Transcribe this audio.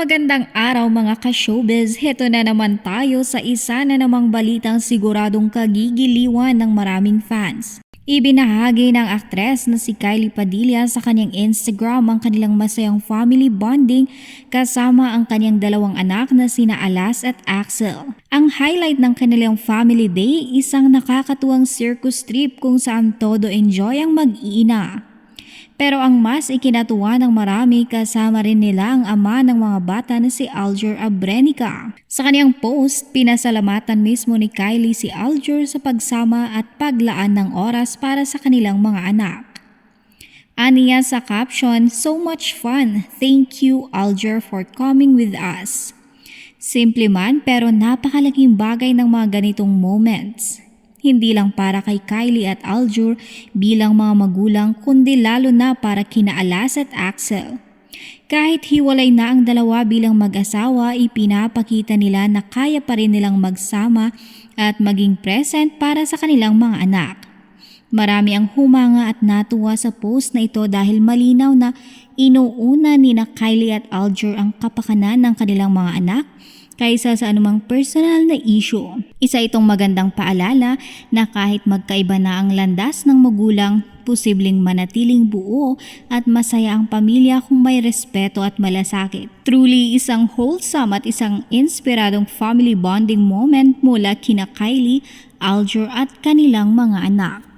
Magandang araw mga ka-showbiz. Heto na naman tayo sa isa na namang balitang siguradong kagigiliwan ng maraming fans. Ibinahagi ng aktres na si Kylie Padilla sa kanyang Instagram ang kanilang masayang family bonding kasama ang kanyang dalawang anak na sina Alas at Axel. Ang highlight ng kanilang family day, isang nakakatuwang circus trip kung saan todo enjoy ang mag-iina. Pero ang mas ikinatuwa ng marami kasama rin nila ang ama ng mga bata na si Alger Abrenica. Sa kanyang post, pinasalamatan mismo ni Kylie si Alger sa pagsama at paglaan ng oras para sa kanilang mga anak. Aniya sa caption, So much fun! Thank you Alger for coming with us. Simple man pero napakalaking bagay ng mga ganitong moments. Hindi lang para kay Kylie at Aljur bilang mga magulang kundi lalo na para kina Alas at Axel. Kahit hiwalay na ang dalawa bilang mag-asawa, ipinapakita nila na kaya pa rin nilang magsama at maging present para sa kanilang mga anak. Marami ang humanga at natuwa sa post na ito dahil malinaw na inuuna ni na Kylie at Aljur ang kapakanan ng kanilang mga anak kaysa sa anumang personal na issue. Isa itong magandang paalala na kahit magkaiba na ang landas ng magulang, posibleng manatiling buo at masaya ang pamilya kung may respeto at malasakit. Truly isang wholesome at isang inspiradong family bonding moment mula kina Kylie, Aljur at kanilang mga anak.